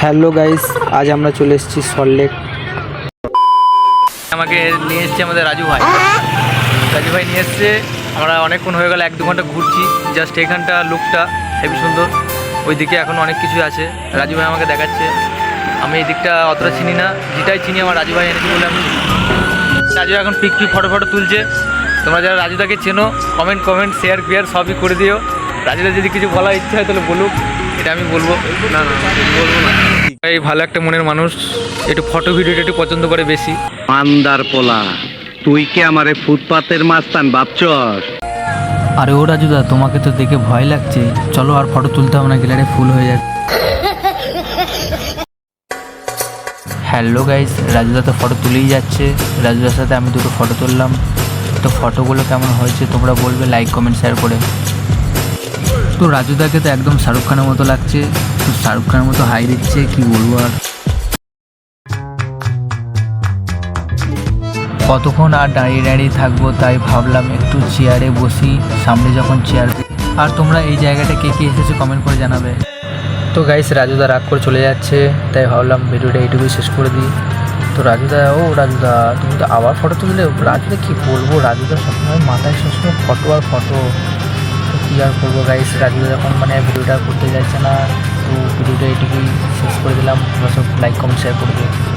Hello guys, আজ আমরা চলে এসেছি সল্টলেক আমাকে নিয়ে এসছে আমাদের রাজু ভাই। রাজু ভাই নিয়ে এসছে, আমরা অনেকক্ষণ হয়ে গেল, এক দু ঘণ্টা ঘুরছি জাস্ট এখানটা লুকটা হেবি সুন্দর, ওইদিকে এখন অনেক কিছু আছে। রাজু ভাই আমাকে দেখাচ্ছে, আমি এই দিকটা অতটা চিনি না, যেটাই চিনি আমার রাজু ভাই এনেছি বলে আমি। রাজু এখন পিক পিক ফটো ফটো তুলছে, তোমরা যারা রাজুদাকে চেনো কমেন্ট কমেন্ট শেয়ার ফেয়ার সবই করে দিও। রাজুদা যদি কিছু বলার ইচ্ছা হয় তাহলে বলুক। এটা আমি বলব। না না বলব না। এই ভালো একটা মনের মানুষ একটু ফটো ভিডিওটা একটু পছন্দ করে বেশি। মান্দার পোলা তুই কি আমারে ফুটপাতের মাস্তান ভাবছস? আরে ও রাজুদা তোমাকে তো দেখে ভয় লাগছে। চলো আর ফটো তুলতে হবে না গ্যালারি ফুল হয়ে যাচ্ছে। হ্যালো গাইস রাজুদা তো ফটো তুলেই যাচ্ছে। রাজুদার সাথে আমি দুটো ফটো তুললাম। তো ফটোগুলো কেমন হয়েছে তোমরা বলবে লাইক কমেন্ট শেয়ার করে। তো রাজুদাকে তো একদম শাহরুখ খানের মতো লাগছে। তো শাহরুখ খানের মতো হাই দিচ্ছে, কি বলব আর? কতক্ষণ আর দাঁড়িয়ে দাঁড়িয়ে থাকব তাই ভাবলাম একটু চেয়ারে বসি, সামনে যখন চেয়ার আর তোমরা এই জায়গাটা কে কে এসেছ কমেন্ট করে জানাবে। তো গাইস রাজুদা রাগ করে চলে যাচ্ছে, তাই ভাবলাম ভিডিওটা এইটুকুই শেষ করে দিই। তো রাজুদা ও রাজুদা তুমি তো আবার ফটো তুললে? রাজুদা কি বলব? রাজুদা সবসময় মাথায় সবসময় ফটো আর ফটো কী আর করব গাইস রাজু যখন মানে ভিডিওটা করতে যাচ্ছে না, তো ভিডিওটা এইটুকুই শেষ করে দিলাম। তোমরা সব লাইক কমেন্ট শেয়ার করে দিও।